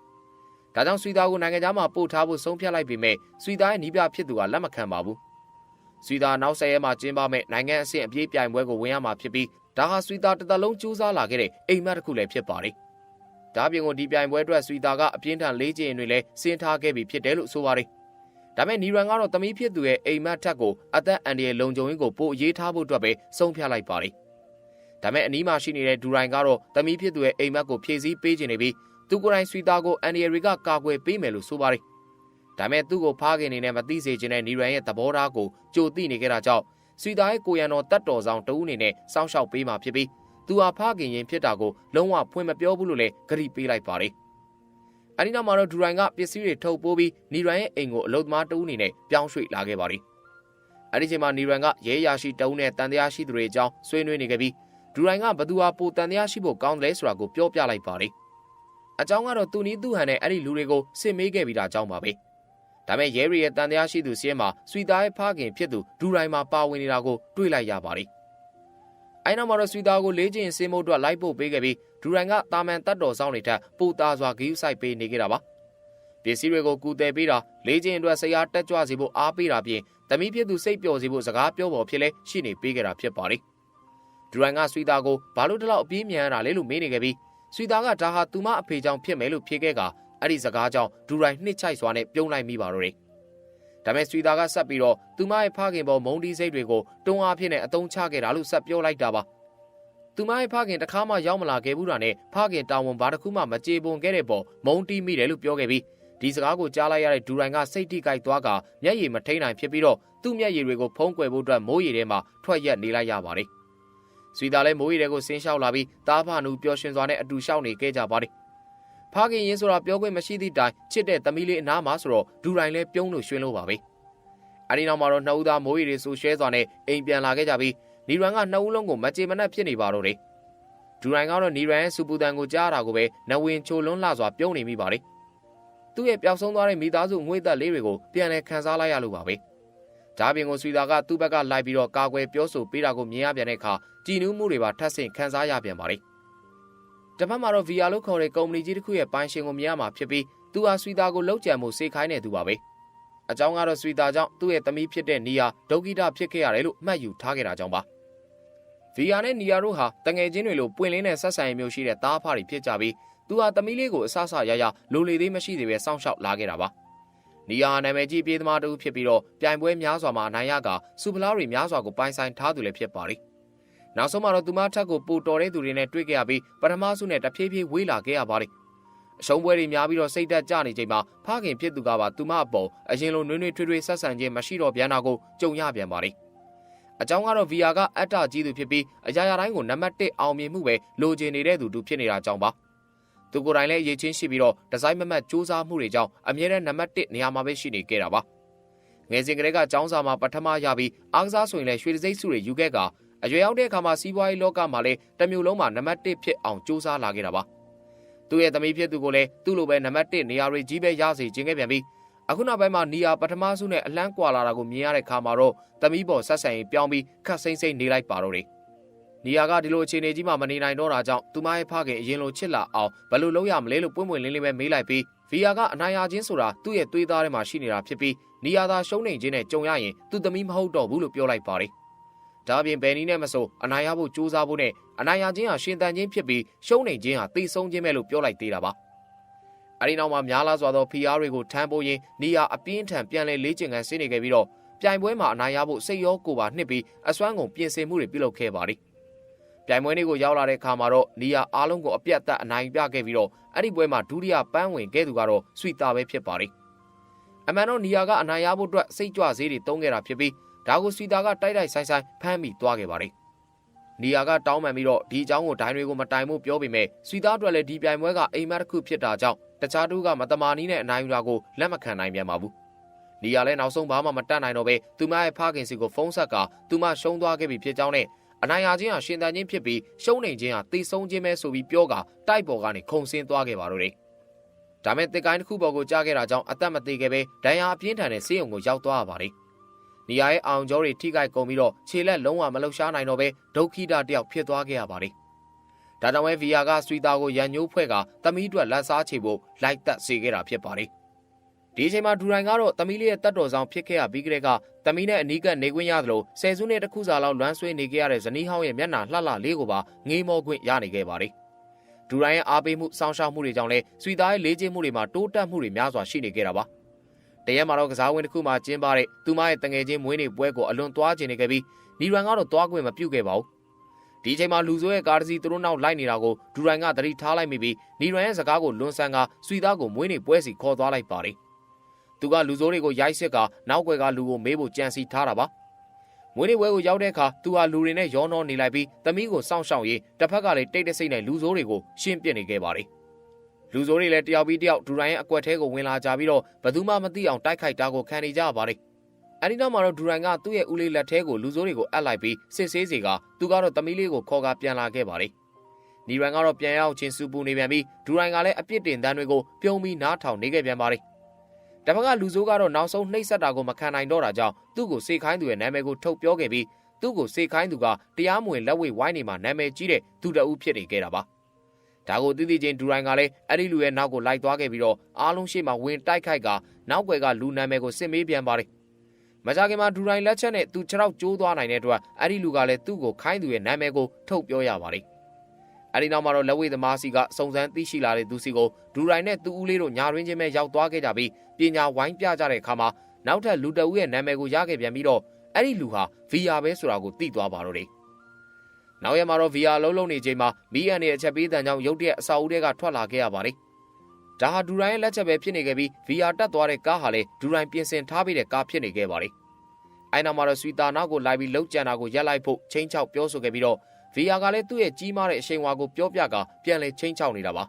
ဒါကြောင့်ဆွီတာကိုနိုင်ငံသားမှာပို့ထားဖို့ဆုံးဖြတ်လိုက်ပေမဲ့ဆွီတာရဲ့နီးပြဖြစ်သူကလက်မခံပါဘူး။ဆွီတာနောက်ဆက်ရဲမှာကျင်းပမဲ့နိုင်ငံအဆင့်အပြေးပြိုင်ပွဲကိုဝင်ရမှာဖြစ်ပြီးဒါဟာဆွီတာတစ်သက်လုံးစူးစမ်းလာခဲ့တဲ့အိမ်မက်တစ်ခုလည်းဖြစ်ပါတယ်။ဒါပြင်ကိုဒီပြိုင်ပွဲအတွက်ဆွီတာကအပြင်းထန်လေးကျင်တွေလည်းစင်းထားခဲ့ပြီဖြစ်တယ်လို့ဆိုပါတယ်။ဒါပေမဲ့နီရန်ကတော့သမီးဖြစ်သူရဲ့အိမ်မက်ထက်ကိုအသက်အန္တရာယ်လုံခြုံရေးကိုပို့ရေးထားဖို့အတွက်ပဲဆုံးဖြတ်လိုက်ပါတယ်။ဒါပေမဲ့အနီးမှာရှိနေတဲ့ဒူရိုင်ကတော့သမီးဖြစ်သူရဲ့အိမ်မက်ကိုဖြည့်ဆည်းပေးခြင်းနေပြီး သူကိုယ်တိုင်ဆွီတာကိုအန်ဒီရီကကာကွယ်ပေးမယ်လို့ဆိုပါတယ်ဒါမဲ့သူ့ကိုဖားခင်နေနဲ့မသိစေချင်တဲ့နီရန်ရဲ့သဘောထားကိုကြိုသိနေကြတာကြောင့်စီသားရဲ့ကိုရန်တော်တတ်တော်ဆောင်တဦးအနေနဲ့စောင့်ရှောက်ပေးမှဖြစ်ပြီးသူဟာဖားခင်ရင်ဖြစ်တာကိုလုံးဝဖွင့်မပြောဘူးလို့လည်းဂရိပေးလိုက်ပါတယ်။အဲဒီနောက်မှာတော့ဒူရိုင်ကပစ္စည်းတွေထုတ်ပိုးပြီးနီရန်ရဲ့အိမ်ကိုအလုသမားတဦးအနေနဲ့ပြောင်းရွှေ့လာခဲ့ပါတယ်။အဲဒီချိန်မှာနီရန်ကရဲရရှိတဦးနဲ့တန်တရားရှိသူတွေအကြောင်းဆွေးနွေးနေခဲ့ပြီးဒူရိုင်ကဘသူဟာပိုတန်တရားရှိဖို့ကောင်းတယ်လဲဆိုတာကိုပြောပြလိုက်ပါတယ်။ အကြောင်းကတော့သူနီးသူဟန်နဲ့အဲ့ဒီလူတွေကိုစစ်မေးခဲ့ပြီးတာအကြောင်းပါပဲ။ဒါပေမဲ့ရဲရီရဲ့တန်တရားရှိသူစီးရဲမှာဆွီသားရဲ့ဖခင်ဖြစ်သူဒူရိုင်မှာပါဝင်နေတာကိုတွေ့လိုက်ရပါတယ်။အဲနောက်မှာတော့ဆွီသားကိုလေးကျင်စင်းမို့အတွက်လိုက်ပို့ပေးခဲ့ပြီးဒူရိုင်ကတာမန်တတ်တော်ဆောင်နေထက်ပူတာစွာဂီးဆိုင်ပေးနေခဲ့တာပါ။ပစ္စည်းတွေကိုကူတယ်ပေးတာလေးကျင်အတွက်ဆရာတက်ကြွစေဖို့အားပေးတာပြင်တမီးဖြစ်သူစိတ်ပျော်စေဖို့စကားပြောပေါ်ဖြစ်လဲရှိနေပေးခဲ့တာဖြစ်ပါတယ်။ဒူရိုင်ကဆွီသားကိုဘာလို့တလောက်အပြေးမြန်ရတာလဲလို့မေးနေခဲ့ပြီး ဆွီသားကဒါဟာသူမအဖေကြောင့်ဖြစ်မယ်လို့ဖြေခဲ့ကအဲ့ဒီစကားကြောင့်ဒူရိုင်နှစ်ချိုက်စွာနဲ့ပြုံးလိုက်မိပါတော့တယ်။ဒါမဲ့ဆွီသားကဆက်ပြီးတော့သူမရဲ့ဖခင်ပေါ်မုံတီးစိတ်တွေကိုတွန်းအားဖြင့်နဲ့အတုံးချခဲ့တာလို့ဆက်ပြောလိုက်တာပါ။သူမရဲ့ဖခင်တခါမှရောက်မလာခဲ့ဘူးတာနဲ့ဖခင်တာဝန်ဘာတစ်ခုမှမကြေပွန်ခဲ့တဲ့ပေါ်မုံတီးမိတယ်လို့ပြောခဲ့ပြီးဒီစကားကိုကြားလိုက်ရတဲ့ဒူရိုင်ကစိတ်ထိကြိုက်သွားကမျက်ရည်မထိန်နိုင်ဖြစ်ပြီးတော့သူ့မျက်ရည်တွေကိုဖုံးကွယ်ဖို့အတွက်မိုးရည်ထဲမှာထွက်ရက်နေလိုက်ရပါတယ်။ ဆွီသားလည်းမိုးရည်တွေကိုဆင်းလျှောက်လာပြီးတားဖာနူပျော်ရွှင်စွာနဲ့အတူလျှောက်နေခဲ့ကြပါတယ်ဖခင်ရင်းဆိုတာပြောခွင့်မရှိသည့်တိုင်ချစ်တဲ့သမီးလေးအနားမှာဆိုတော့ဒူရိုင်လဲပြုံးလို့ရွှင်လို့ပါပဲအဲဒီနောက်မှာတော့နှစ်ဦးသားမိုးရီတွေဆူရှဲစွာနဲ့အိမ်ပြန်လာခဲ့ကြပြီးနီရန်ကနှစ်ဦးလုံးကိုမကြေမနက်ဖြစ်နေပါတော့တယ်ဒူရိုင်ကတော့နီရန်ရဲ့စူပူတန်ကိုကြားတာကိုပဲနဝင်ချိုလွန်းလှစွာပြုံးနေမိပါတယ်သူ့ရဲ့ပျောက်ဆုံးသွားတဲ့မိသားစုငွေသက်လေးတွေကိုပြန်လည်ခန်းစားလိုက်ရလို့ပါပဲ ဒါပြင်ကိုဆွေသားကသူ့ဘက်ကလိုက်ပြီးတော့ကာကွယ်ပြောဆိုပေးတာကိုမြင်ရပြန်တဲ့အခါကြည်နူးမှုတွေပါထပ်ဆင့်ခန်းစားရပြန်ပါလေဒတစ်ဖက်မှာတော့ VR လို့ခေါ်တဲ့ကုမ္ပဏီကြီးတစ်ခုရဲ့ပိုင်ရှင်ကိုမြင်ရမှာဖြစ်ပြီးသူဟာဆွီတာကိုလောက်ကြံမှုစေခိုင်းနေသူပါပဲအကြောင်းကတော့ဆွီတာကြောင့်သူ့ရဲ့သမီးဖြစ်တဲ့နီယာဒုက္ခိတဖြစ်ခဲ့ရတယ်လို့မှတ်ယူထားခဲ့တာကြောင့်ပါ VR နဲ့နီယာတို့ဟာတငယ်ချင်းတွေလိုပွင့်လင်းတဲ့ဆက်ဆံရေးမျိုးရှိတဲ့တားဖားတွေဖြစ်ကြပြီးသူဟာသမီးလေးကိုအဆအဆရရလိုလေသေးမရှိသေးပဲစောင့်ရှောက်လာခဲ့တာပါ နီယာနာမည်ကြီးပြေးသမားတူဖြစ်ပြီးတော့ပြိုင်ပွဲများစွာမှာအနိုင်ရကစူပလာတွေများစွာကိုပိုင်ဆိုင်ထားသူလည်းဖြစ်ပါတယ်နောက်ဆုံးမှာတော့သူမထက်ကိုပူတော်တဲ့သူတွေနဲ့တွေ့ခဲ့ရပြီးပထမဆုနဲ့တဖြည်းဖြည်းဝေးလာခဲ့ရပါတယ်အရှုံးပွဲတွေများပြီးတော့စိတ်သက်ကြနေချိန်မှာဖခင်ဖြစ်သူကပါသူမအပေါ်အရင်လိုနှွေးနှွေးထွေးထွေးဆက်ဆံခြင်းမရှိတော့ပြန်တာကိုကြုံရပြန်ပါတယ်အကြောင်းကတော့ VR ကအတ္တကြီးသူဖြစ်ပြီးအရာရာတိုင်းကိုနံပါတ်1အောင်မြင်မှုပဲလိုချင်နေတဲ့သူတူဖြစ်နေတာကြောင့်ပါ သူကိုယ်တိုင်လည်းရည်ချင်းရှိပြီးတော့ဒီဇိုင်းမမတ်စူးစမ်းမှုတွေကြောင့်အမြဲတမ်းနံပါတ်1နေရာမှာပဲရှိနေခဲ့တာပါငယ်စဉ်ကလေးကကျောင်းစာမှာပထမရပြီးအားကစားဆိုရင်လည်းရွှေတစိမ့်စုတွေယူခဲ့ကအရွယ်ရောက်တဲ့အခါမှာစီးပွားရေးလောကမှာလည်းတစ်မျိုးလုံးမှာနံပါတ်1ဖြစ်အောင်စူးစမ်းလာခဲ့တာပါသူ့ရဲ့သမီးဖြစ်သူကိုလည်းသူ့လိုပဲနံပါတ်1နေရာတွေကြီးပဲရစေခြင်းခဲ့ပြန်ပြီးအခုနောက်ပိုင်းမှာနီယာပထမဆုနဲ့အလန်းကွာလာတာကိုမြင်ရတဲ့ခါမှာတော့သမီးပေါ်ဆက်ဆံရေးပြောင်းပြီးခတ်စိမ့်စိမ့်နေလိုက်ပါတော့တယ် နီယာကဒီလိုအခြေအနေကြီးမှမနေနိုင်တော့တာကြောင့်သူမရဲ့ဖခင်အရင်လိုချစ်လာအောင်ဘယ်လိုလုပ်ရမလဲလို့ပွင့်ပွင့်လင်းလင်းပဲမေးလိုက်ပြီးဗီယာကအနိုင်ရခြင်းဆိုတာသူ့ရဲ့သွေးသားထဲမှာရှိနေတာဖြစ်ပြီးနီယာသာရှုံးနေခြင်းနဲ့ကြုံရရင်သူ့သမီးမဟုတ်တော့ဘူးလို့ပြောလိုက်ပါတယ်ဒါအပြင်ဘယ်နည်းနဲ့မဆိုအနိုင်ရဖို့ကြိုးစားဖို့နဲ့အနိုင်ရခြင်းဟာရှင်သန်ခြင်းဖြစ်ပြီးရှုံးနေခြင်းဟာသိဆုံးခြင်းပဲလို့ပြောလိုက်သေးတာပါအဲဒီနောက်မှာများလားစွာသော PR တွေကိုထမ်းပိုးရင်းနီယာအပြင်းထန်ပြန်လဲလေးကျင်ကန်ဆင်းနေခဲ့ပြီးတော့ပြိုင်ပွဲမှာအနိုင်ရဖို့စိတ်ရောကိုယ်ပါနှစ်ပြီးအစွမ်းကုန်ပြင်ဆင်မှုတွေပြုလုပ်ခဲ့ပါတယ် ပြိုင်ပွဲတွေကိုရောက်လာတဲ့အခါမှာတော့နီယာအားလုံးကိုအပြတ်အသတ်အနိုင်ပြခဲ့ပြီးတော့အဲ့ဒီပွဲမှာဒုတိယပန်းဝင်ခဲ့သူကတော့ဆွီတာပဲဖြစ်ပါတယ်အမှန်တော့နီယာကအနိုင်ရဖို့အတွက်စိတ်ကြွဈေးတွေတုံးခဲ့တာဖြစ်ပြီးဒါကိုဆွီတာကတိုက်တိုက်ဆိုင်ဆိုင်ဖမ်းမိသွားခဲ့ပါတယ်နီယာကတောင်းပန်ပြီးတော့ဒီအကြောင်းကိုဒိုင်းတွေကိုမတိုင်ဖို့ပြောပေမဲ့ဆွီတာအတွက်လည်းဒီပြိုင်ပွဲကအိမ်မက်တစ်ခုဖြစ်တာကြောင့်တခြားသူကမတမာနီးနဲ့အနိုင်ယူတာကိုလက်မခံနိုင်ပြန်ပါဘူး။နီယာလည်းနောက်ဆုံးဘာမှမတတ်နိုင်တော့ပဲသူမရဲ့ဖခင်စီကိုဖုန်းဆက်ကသူမရှုံးသွားခဲ့ပြီဖြစ်ကြောင်းနဲ့ အနိုင်ရခြင်းဟာရှင်သန်ခြင်းဖြစ်ပြီးရှုံးနေခြင်းဟာသိဆုံးခြင်းပဲဆိုပြီးပြောကတိုက်ပေါ်ကနေခုန်ဆင်းသွားခဲ့ပါတော့တယ်။ဒါမဲ့တစ်ကိုင်းတစ်ခုပေါ်ကိုကြားခဲ့တာကြောင့်အသက်မသေးခဲ့ပဲဒဏ်ရာအပြင်းထန်တဲ့ဆေးရုံကိုရောက်သွားရပါတယ်။နီယာရဲ့အောင်ကျော်တွေထိခိုက်ကုန်ပြီးတော့ခြေလက်လုံးဝမလှုပ်ရှားနိုင်တော့ပဲဒုက္ခိတတယောက်ဖြစ်သွားခဲ့ရပါတယ်။ဒါကြောင့်ပဲ VR ကဆွီတာကိုရန်ညိုးဖွဲ့ကသမီးအတွက်လက်စားချေဖို့လိုက်သက်စေခဲ့တာဖြစ်ပါတယ်။ ဒီအချိန်မှာဒူရိုင်ကတော့သမီးလေးရဲ့တတ်တော်ဆောင်ဖြစ်ခဲ့ရပြီးကလေးကသမီးနဲ့အနီးကပ်နေခွင့်ရသလိုဆယ်စုနှစ်တစ်ခုစာလောက်လွမ်းဆွေးနေခဲ့ရတဲ့ဇနီးဟောင်းရဲ့မျက်နှာလှလှလေးကိုပါငေးမောခွင့်ရနေခဲ့ပါတယ်။ဒူရိုင်ရဲ့အားပေးမှုစောင့်ရှောက်မှုတွေကြောင့်လဲဆွီသားရဲ့လေးကျင်းမှုတွေမှာတိုးတက်မှုတွေများစွာရှိနေခဲ့တာပါ။တရက်မှာတော့ကစားဝင်းတစ်ခုမှာကျင်းပတဲ့သူမရဲ့တငယ်ချင်းမွေးနေ့ပွဲကိုအလွန်သွားကျင်နေခဲ့ပြီးနီရန်ကတော့သွားခွင့်မပြုခဲ့ပါဘူး။ဒီအချိန်မှာလူဆိုးရဲ့ကားတစ်စီးသူတို့နောက်လိုက်နေတာကိုဒူရိုင်ကသတိထားလိုက်မိပြီးနီရန်ရဲ့စကားကိုလွန်ဆန်ကဆွီသားကိုမွေးနေ့ပွဲစီခေါ်သွားလိုက်ပါတယ်။ သူကလူဆိုးတွေကိုရိုက်စစ်ကနောက်ွယ်ကလူကိုမေးဖို့ကြံစီထားတာပါမွေးနေ့ဝဲကိုရောက်တဲ့အခါသူဟာလူတွေနဲ့ရောနှောနေလိုက်ပြီးသမီးကိုစောင့်ရှောက်ရေးတစ်ဖက်ကလည်းတိတ်တဆိတ်နဲ့လူဆိုးတွေကိုရှင်းပစ်နေခဲ့ပါတယ်လူဆိုးတွေလည်းတယောက်ပြီးတယောက်ဒူရိုင်းရဲ့အကွက်ထဲကိုဝင်လာကြပြီးတော့ဘယ်သူမှမသိအောင်တိုက်ခိုက်တာကိုခံနေကြပါတယ်အဲဒီနောက်မှာတော့ဒူရိုင်ကသူ့ရဲ့ဦးလေးလက်ထဲကိုလူဆိုးတွေကိုအပ်လိုက်ပြီးစစ်ဆေးစီကသူကတော့သမီးလေးကိုခေါ်ကာပြန်လာခဲ့ပါတယ်နီရန်ကတော့ပြန်ရောက်ချင်းစူပူနေပြန်ပြီးဒူရိုင်ကလည်းအပြစ်တင်တန်းတွေကိုပြုံးပြီးနားထောင်နေခဲ့ပြန်ပါတယ် တပတ်ကလူဆိုးကတော့နောက်ဆုံးနှိပ်စက်တာကိုမခံနိုင်တော့တာကြောင့်သူ့ကိုစေခိုင်းသူရဲ့နာမည်ကိုထုတ်ပြောခဲ့ပြီးသူ့ကိုစေခိုင်းသူကတရားမဝင်လက်ဝဲဝိုင်းနေမှာနာမည်ကြီးတဲ့သူတအုပ်ဖြစ်နေခဲ့တာပါဒါကိုသိသိချင်းဒူရိုင်းကလည်းအဲ့ဒီလူရဲ့နောက်ကိုလိုက်သွားခဲ့ပြီးတော့အားလုံးရှိမှဝင်တိုက်ခိုက်ကနောက်ွယ်ကလူနာမည်ကိုစစ်မေးပြန်ပါတယ်မကြခင်မှာဒူရိုင်းလက်ချက်နဲ့သူခြေထောက်ကျိုးသွားနိုင်တဲ့အတွက်အဲ့ဒီလူကလည်းသူ့ကိုခိုင်းသူရဲ့နာမည်ကိုထုတ်ပြောရပါတယ် အဲဒီနောက်မှာတော့လက်ဝဲသမားစီကစုံစမ်းသိရှိလာတဲ့သူစီကိုဒူရိုင်နဲ့သူ့ဦးလေးတို့ညာရင်းချင်းပဲရောက်သွားခဲ့ကြပြီးပညာဝိုင်းပြကြတဲ့အခါမှာနောက်ထပ်လူတအုပ်ရဲ့နာမည်ကိုရခဲ့ပြန်ပြီးတော့အဲ့ဒီလူဟာ VR ပဲဆိုတာကိုသိသွားပါတော့တယ်။နောက်ရမှာတော့ VR လုံးလုံးနေချိန်မှာမီးအန်ရဲ့အချက်ပေးတန်ကြောင့်ရုတ်တရက်အစာအုပ်တွေကထွက်လာခဲ့ရပါတယ်။ဒါဟာဒူရိုင်ရဲ့လက်ချက်ပဲဖြစ်နေခဲ့ပြီး VR တက်သွားတဲ့ကားဟာလည်းဒူရိုင်ပြင်ဆင်ထားပြီးတဲ့ကားဖြစ်နေခဲ့ပါတယ်။အဲနောက်မှာတော့ဆွီတာနောက်ကိုလိုက်ပြီးလှုပ်ကြံတာကိုရက်လိုက်ဖို့ချင်းချောက်ပြောဆိုခဲ့ပြီးတော့ VR ကလည်းသူ့ရဲ့ကြီးမားတဲ့အရှိန်အဝါကိုပြောပြကပြန်လဲချင်းချောက်နေတာပါ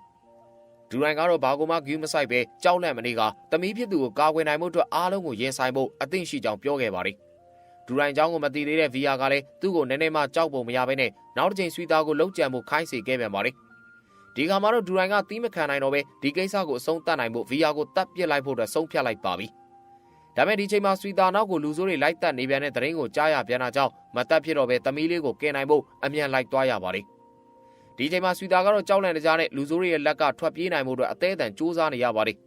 ဒူရိုင်ကတော့ဘာကိုမှဂူးမဆိုင်ပဲကြောက်လန့်မနေကတမီးဖြစ်သူကိုကာကွယ်နိုင်မှုအတွက်အားလုံးကိုရင်ဆိုင်ဖို့အသင့်ရှိကြောင်းပြောခဲ့ပါတယ်ဒူရိုင်เจ้าကိုမသိသေးတဲ့ VR ကလည်းသူ့ကိုနည်းနည်းမှကြောက်ပုံမရဘဲနဲ့နောက်တစ်ချိန်ဆွီသားကိုလုံးကြံမှုခိုင်းစေခဲ့ပြန်ပါတယ်ဒီကမှာတော့ဒူရိုင်ကတီးမခံနိုင်တော့ပဲဒီကိစ္စကိုအဆုံးသတ်နိုင်ဖို့ VR ကိုတတ်ပစ်လိုက်ဖို့အတွက်ဆုံးဖြတ်လိုက်ပါပြီ ဒါပေမဲ့ဒီချိန်မှာဆွီတာနောက်ကိုလူဆိုးတွေလိုက်တက်နေပြန်တဲ့တရင်ကိုကြားရပြန်တာကြောင့်မတက်ဖြစ်တော့ပဲသမီးလေးကိုကယ်နိုင်ဖို့အမြန်လိုက်သွားရပါတယ်ဒီအချိန်မှာဆွီတာကတော့ကြောက်လန့်တကြားနဲ့လူဆိုးတွေရဲ့လက်ကထွက်ပြေးနိုင်မှုအတွက်အသေးအတန်စူးစမ်းနေရပါတယ်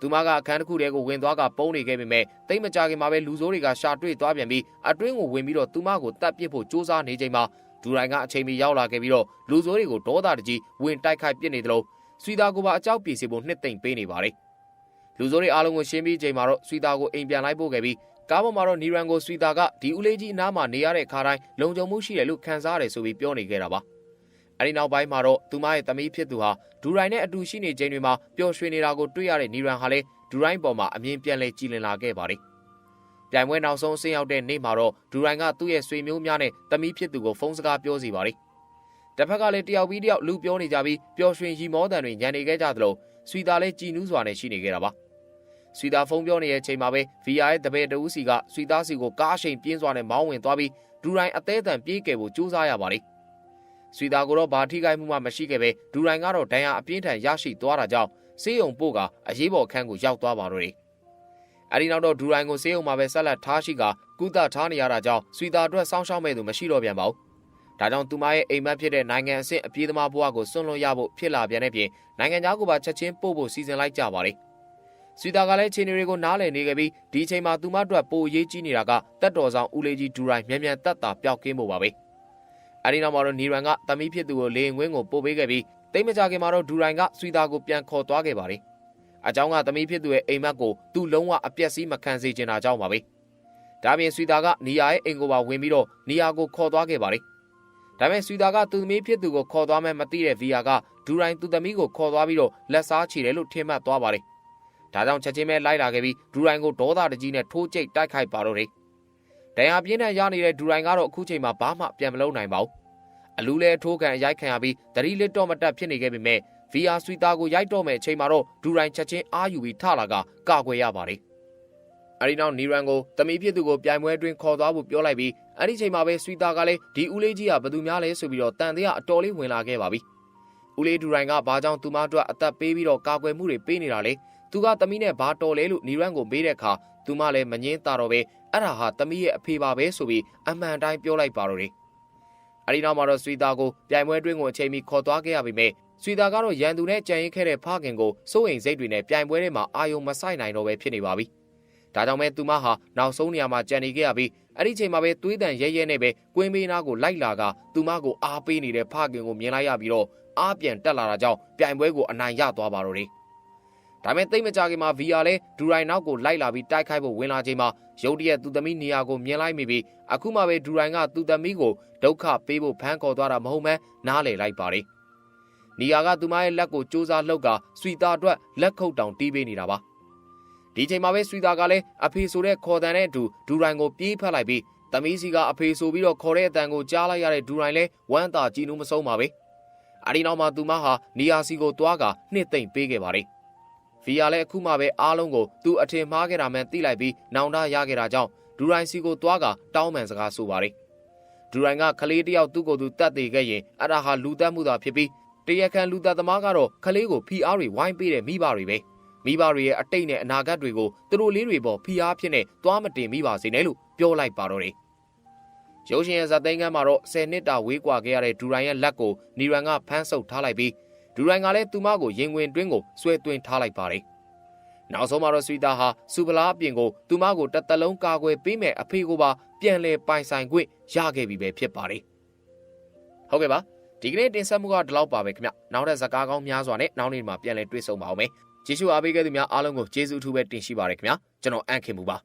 သူမကအခန်းတစ်ခုတည်းကိုဝင်သွားကပုံနေခဲ့ပေမဲ့တိတ်မကြခင်မှာပဲလူဆိုးတွေကရှာတွေ့သွားပြန်ပြီးအတွင်းကိုဝင်ပြီးတော့သူမကိုတတ်ပစ်ဖို့စူးစမ်းနေချိန်မှာဒူရိုင်ကအချိန်မီရောက်လာခဲ့ပြီးတော့လူဆိုးတွေကိုဒေါသတကြီးဝင်တိုက်ခိုက်ပစ်နေတယ်လို့ဆွီတာကိုပါအကြောက်ပြေစီဖို့နှစ်သိမ့်ပေးနေပါတယ် လူဆိုးတွေအားလုံးကိုရှင်းပြီးချိန်မှာတော့ဆွီတာကိုအိမ်ပြန်လိုက်ပို့ခဲ့ပြီးကားပေါ်မှာတော့နီရန်ကိုဆွီတာကဒီဦးလေးကြီးအနားမှာနေရတဲ့ခါတိုင်းလုံခြုံမှုရှိတယ်လို့ခံစားရတယ်ဆိုပြီးပြောနေခဲ့တာပါအဲဒီနောက်ပိုင်းမှာတော့သူမရဲ့သမီးဖြစ်သူဟာဒူရိုင်နဲ့အတူရှိနေချိန်တွေမှာပျော်ရွှင်နေတာကိုတွေ့ရတဲ့နီရန်ဟာလည်းဒူရိုင်ပေါ်မှာအမြင်ပြန်လဲကြည်လင်လာခဲ့ပါတယ်ပြိုင်ပွဲနောက်ဆုံးဆင်းရောက်တဲ့နေ့မှာတော့ဒူရိုင်ကသူ့ရဲ့ဆွေမျိုးများနဲ့သမီးဖြစ်သူကိုဖုန်းစကားပြောစီပါတယ်တစ်ဖက်ကလည်းတယောက်ပြီးတယောက်လူပြောနေကြပြီးပျော်ရွှင်ရီမောတန်တွေညံနေခဲ့ကြသလိုဆွီတာလည်းကြည်နူးစွာနဲ့ရှိနေခဲ့တာပါ ဆွီတာဖုန်းပြောနေတဲ့အချိန်မှာပဲ VR ရဲ့တပည့်တဦးစီကဆွီတာစီကိုကားရှိန်ပြင်းစွာနဲ့မောင်းဝင်သွားပြီးဒူရိုင်အသေးအံပြေးကယ်ဖို့ကြိုးစားရပါတယ်ဆွီတာကိုတော့ဘာထိခိုက်မှုမှမရှိခဲ့ပဲဒူရိုင်ကတော့ဒဏ်ရာအပြင်းထန်ရရှိသွားတာကြောင့်ဆေးရုံပို့ကအရေးပေါ်ခန်းကိုရောက်သွားပါတော့တယ်အဲဒီနောက်တော့ဒူရိုင်ကိုဆေးရုံမှာပဲဆက်လက်ထားရှိကကုသထားနေရတာကြောင့်ဆွီတာအတွက်စောင့်ရှောက်မဲ့သူမရှိတော့ပြန်ပါဘူးဒါကြောင့်သူမရဲ့အိမ်မက်ဖြစ်တဲ့နိုင်ငံအဆင့်အပြေးသမားဘဝကိုစွန့်လွတ်ရဖို့ဖြစ်လာပြန်တဲ့ပြင်နိုင်ငံသားကိုပါချက်ချင်းပို့ဖို့စီစဉ်လိုက်ကြပါလေ။ ဆွီတာကလည်းခြေနေတွေကိုနားလည်နေခဲ့ပြီးဒီအချိန်မှာသူမအတွက်ပိုအရေးကြီးနေတာကတက်တော်ဆောင်ဦးလေးကြီးဒူရိုင်မြန်မြန်တက်တာပျောက်ကင်းဖို့ပါပဲ။အဲဒီနောက်မှာတော့နီရန်ကသမီးဖြစ်သူကိုလေရင်ခွင်းကိုပို့ပေးခဲ့ပြီးတိတ်မကြခင်မှာတော့ဒူရိုင်ကဆွီတာကိုပြန်ခေါ်သွားခဲ့ပါလေ။အကြောင်းကသမီးဖြစ်သူရဲ့အိမ်မက်ကိုသူ့လုံးဝအပြက်စီးမခံစေချင်တာကြောင့်ပါပဲ။ဒါပြင်ဆွီတာကနီယာရဲ့အိမ်ကိုပါဝင်ပြီးတော့နီယာကိုခေါ်သွားခဲ့ပါလေ။ဒါပေမဲ့ဆွီတာကသူသမီးဖြစ်သူကိုခေါ်သွားမဲ့မသိတဲ့ဗီယာကဒူရိုင်သူသမီးကိုခေါ်သွားပြီးတော့လက်စားချီတယ်လို့ထင်မှတ်သွားပါတယ်။ ဒါကြောင့်ချက်ချင်းပဲလိုက်လာခဲ့ပြီးဒူရိုင်ကိုဒေါသတကြီးနဲ့ထိုးကျိတ်တိုက်ခိုက်ပါတော့တယ်။ဒဏ်ရာပြင်းထန်ရနေတဲ့ဒူရိုင်ကတော့အခုချိန်မှာဘာမှပြန်မလုပ်နိုင်ပါဘူး။အလူလဲထိုးခံရိုက်ခံရပြီးတတိလစ်တော့မတက်ဖြစ်နေခဲ့ပေမဲ့ဗီယာဆွီတာကိုရိုက်တော့မဲ့အချိန်မှာတော့ဒူရိုင်ချက်ချင်းအာယူပြီးထလာကကာကွယ်ရပါတယ်။အဲဒီနောက်နီရန်ကိုတမီဖြစ်သူကိုပြိုင်ပွဲအတွင်းခေါ်သွားဖို့ပြောလိုက်ပြီးအဲ့ဒီချိန်မှာပဲဆွီတာကလည်းဒီဦးလေးကြီးကဘယ်သူများလဲဆိုပြီးတော့တန်တရားအတော်လေးဝင်လာခဲ့ပါပြီ။ဦးလေးဒူရိုင်ကဘာကြောင့်သူမအတွက်အသက်ပေးပြီးတော့ကာကွယ်မှုတွေပေးနေတာလဲ။ သူကသမီးနဲ့ဘာတော်လဲလို့နီရန်ကိုမေးတဲ့အခါသူမလည်းမငင်းတာတော့ပဲအဲ့ဒါဟာသမီးရဲ့အဖေပါပဲဆိုပြီးအမှန်တိုင်းပြောလိုက်ပါတော့တယ်။အဲဒီနောက်မှာတော့ဆွီတာကိုပြိုင်ပွဲအတွင်းကိုအချိန်မီခေါ်သွားခဲ့ရပေမဲ့ဆွီတာကတော့ရန်သူနဲ့ကြံရင်ခဲ့တဲ့ဖခင်ကိုစိုးရိမ်စိတ်တွေနဲ့ပြိုင်ပွဲထဲမှာအာယုံမဆိုင်နိုင်တော့ပဲဖြစ်နေပါပြီ။ဒါကြောင့်ပဲသူမဟာနောက်ဆုံးနေရာမှာကြံနေခဲ့ရပြီးအဲ့ဒီချိန်မှာပဲသွေးတန်ရဲရဲနဲ့ပဲကွင်းမေးနာကိုလိုက်လာကသူမကိုအားပေးနေတဲ့ဖခင်ကိုမြင်လိုက်ရပြီးတော့အားပြန်တက်လာတာကြောင့်ပြိုင်ပွဲကိုအနိုင်ရသွားပါတော့တယ်။ ဒါမဲ့တိတ်မကြခင်မှာ VR လဲဒူရိုင်နောက်ကိုလိုက်လာပြီးတိုက်ခိုက်ဖို့ဝင်လာချိန်မှာရုတ်တရက်သူသမီးနေရာကိုမြင်လိုက်မိပြီးအခုမှပဲဒူရိုင်ကသူသမီးကိုဒုက္ခပေးဖို့ဖမ်းခေါ်သွားတာမဟုတ်မှန်းနားလည်လိုက်ပါတယ်။နေရာကသူမရဲ့လက်ကိုစူးစမ်းလှုပ်ကဆွီတာအတွက်လက်ခုပ်တောင်တီးပေးနေတာပါ။ဒီချိန်မှာပဲဆွီတာကလည်းအဖေဆိုတဲ့ခေါ်တန်နဲ့အတူဒူရိုင်ကိုပြေးဖက်လိုက်ပြီးသမီးစီကအဖေဆိုပြီးတော့ခေါ်တဲ့အတန်ကိုကြားလိုက်ရတဲ့ဒူရိုင်လည်းဝမ်းသာကြည်နူးမဆုံးပါပဲ။အဲဒီနောက်မှာသူမဟာနီယာစီကိုတွားကနှစ်သိမ့်ပေးခဲ့ပါတယ်။ ဗီယာလည်းအခုမှပဲအားလုံးကိုသူအထင်မှားခဲ့တာမှန်သိလိုက်ပြီးနောင်တရခဲ့တာကြောင့်ဒူရိုင်စီကိုတွားကတောင်းပန်စကားဆိုပါတယ်။ဒူရိုင်ကကလေးတယောက်သူ့ကိုယ်သူတတ်သေးခဲ့ရင်အဲ့ဒါဟာလူတက်မှုသာဖြစ်ပြီးတရခန်လူသက်သမားကတော့ကလေးကိုဖီအားတွေဝိုင်းပေးတဲ့မိဘတွေပဲ။မိဘတွေရဲ့အတိတ်နဲ့အနာဂတ်တွေကိုသူတို့လေးတွေပေါ်ဖိအားဖြစ်နေသွားမတင်မိပါစေနဲ့လို့ပြောလိုက်ပါတော့တယ်။ရုပ်ရှင်ရဲ့ဇာတ်သိမ်းကမ်းမှာတော့10နှစ်တာဝေးကွာခဲ့ရတဲ့ဒူရိုင်ရဲ့လက်ကိုနီရန်ကဖမ်းဆုပ်ထားလိုက်ပြီး ဒူရိုင်ကလည်းသူမကိုရင်ဝင်တွင်းကိုဆွဲသွင်းထားလိုက်ပါတယ်။နောက်ဆုံးမှာတော့ဆွီတာဟာစူပလာအပြင်ကိုသူမကိုတစ်သက်လုံးကာကွယ်ပေးမဲ့အဖေကိုပါပြန်လဲပိုင်ဆိုင်ခွင့်ရခဲ့ပြီပဲဖြစ်ပါတယ်။ဟုတ်ကဲ့ပါဒီကနေ့တင်ဆက်မှုကဒီလောက်ပါပဲခင်ဗျ။နောက်တဲ့ဇာကားကောင်းများစွာနဲ့နောက်နေ့မှာပြန်လဲတွေ့ဆုံပါအောင်မယ်။ကျေးဇူးအားပေးခဲ့သူများအားလုံးကိုကျေးဇူးအထူးပဲတင်ရှိပါရခင်ဗျာကျွန်တော်အန့်ခင်မူပါ